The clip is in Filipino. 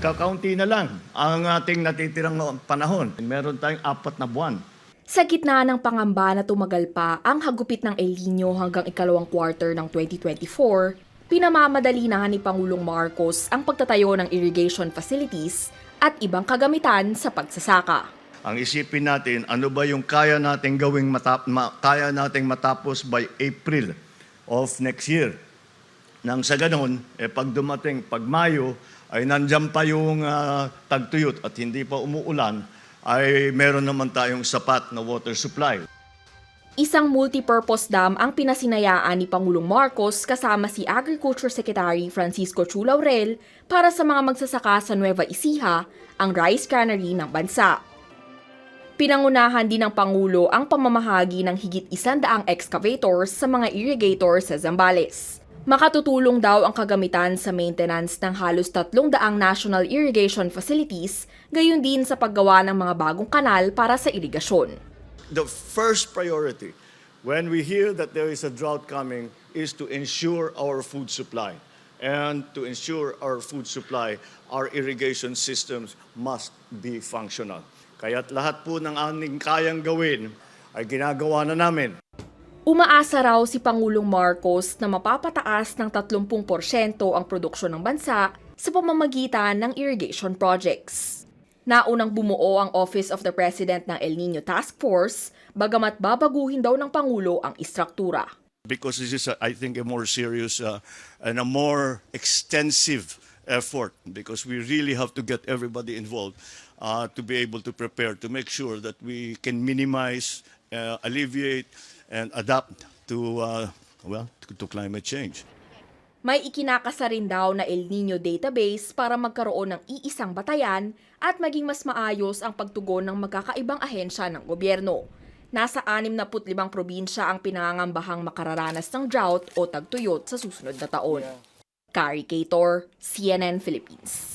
kakaunti na lang ang ating natitirang panahon. Meron tayong apat na buwan. Sa gitna ng pangamba na tumagal pa ang hagupit ng El Nino hanggang ikalawang quarter ng 2024, pinamamadali na ni Pangulong Marcos ang pagtatayo ng irrigation facilities at ibang kagamitan sa pagsasaka. Ang isipin natin, ano ba yung kaya nating gawing matap, ma- kaya nating matapos by April of next year. Nang sa ganon, eh, pag dumating, pag Mayo, ay nandyan pa yung ah, tagtuyot at hindi pa umuulan, ay meron naman tayong sapat na water supply. Isang multipurpose dam ang pinasinayaan ni Pangulong Marcos kasama si Agriculture Secretary Francisco Chu Laurel para sa mga magsasaka sa Nueva Ecija, ang rice cannery ng bansa. Pinangunahan din ng Pangulo ang pamamahagi ng higit isandaang excavators sa mga irrigators sa Zambales. Makatutulong daw ang kagamitan sa maintenance ng halos tatlong daang national irrigation facilities, gayon din sa paggawa ng mga bagong kanal para sa irigasyon. the first priority when we hear that there is a drought coming is to ensure our food supply. And to ensure our food supply, our irrigation systems must be functional. Kaya't lahat po ng aming kayang gawin ay ginagawa na namin. Umaasa raw si Pangulong Marcos na mapapataas ng 30% ang produksyon ng bansa sa pamamagitan ng irrigation projects. Naunang bumuo ang Office of the President ng El Nino Task Force, bagamat babaguhin daw ng Pangulo ang istruktura. Because this is, a, I think, a more serious uh, and a more extensive effort because we really have to get everybody involved uh, to be able to prepare to make sure that we can minimize, uh, alleviate, and adapt to, uh, well, to, climate change. May ikinakasa rin daw na El Nino database para magkaroon ng iisang batayan at maging mas maayos ang pagtugon ng magkakaibang ahensya ng gobyerno. Nasa 65 probinsya ang pinangangambahang makararanas ng drought o tagtuyot sa susunod na taon. Carrie Cator, CNN Philippines.